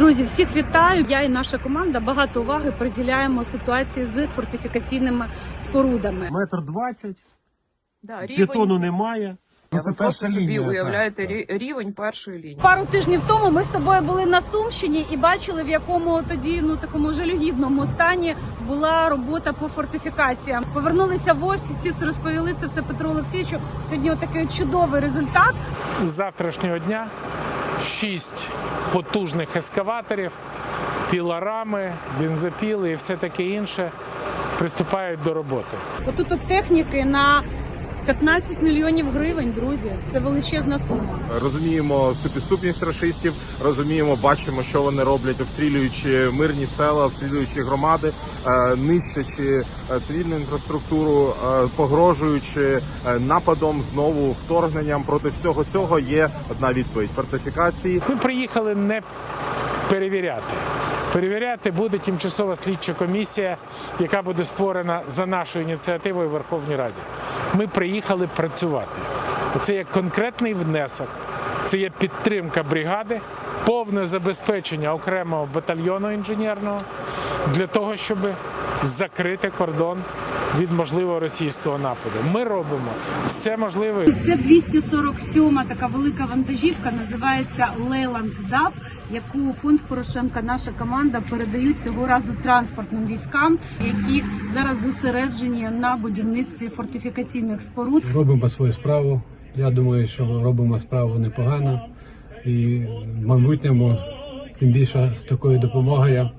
Друзі, всіх вітаю. Я і наша команда багато уваги приділяємо ситуації з фортифікаційними спорудами. Метр двадцять, Да, рівень, бетону немає. ви Ну, Це просто перша собі лінія. уявляєте так, так. рівень першої лінії. Пару тижнів тому ми з тобою були на Сумщині і бачили, в якому тоді ну такому жалюгідному стані була робота по фортифікаціям. Повернулися в офіс, розповіли це все Петру Олексійовичу. Сьогодні отакий чудовий результат. з завтрашнього дня шість потужних ескаваторів, пілорами, бензопіли і все таке інше приступають до роботи. Отут от техніки на 15 мільйонів гривень, друзі. Це величезна сума. Розуміємо всю підступність рашистів, розуміємо, бачимо, що вони роблять, обстрілюючи мирні села, обстрілюючи громади, е, нищачи е, цивільну інфраструктуру, е, погрожуючи нападом знову вторгненням. Проти всього цього є одна відповідь: фортифікації. Ми приїхали не перевіряти. Перевіряти буде тимчасова слідча комісія, яка буде створена за нашою ініціативою в Верховній Раді. Ми приїхали працювати. Це є конкретний внесок, це є підтримка бригади, повне забезпечення окремого батальйону інженерного для того, щоб закрити кордон від можливого російського нападу. Ми робимо все можливе. Це 247 така велика вантажівка, називається Лейланд Дав, яку фонд Порошенка, наша команда передають цього разу транспортним військам, які зараз зосереджені на будівництві фортифікаційних споруд. робимо свою справу. Я думаю, що робимо справу непогано. І в майбутньому, тим більше з такою допомогою,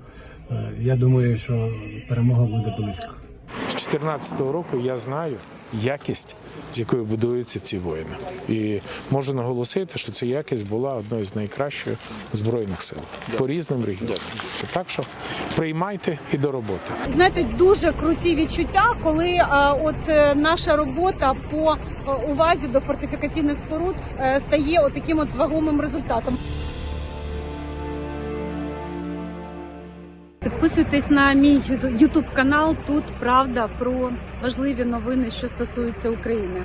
е, я думаю, що перемога буде близько. З 2014 року я знаю якість, з якою будуються ці воїни. І можу наголосити, що ця якість була одною з найкращих збройних сил по різним регіонам. Так що приймайте і до роботи. Знаєте, дуже круті відчуття, коли е, от е, наша робота по е, увазі до фортифікаційних споруд стає от таким от вагомим результатом. Підписуйтесь на мій ютуб канал. Тут правда про важливі новини, що стосуються України.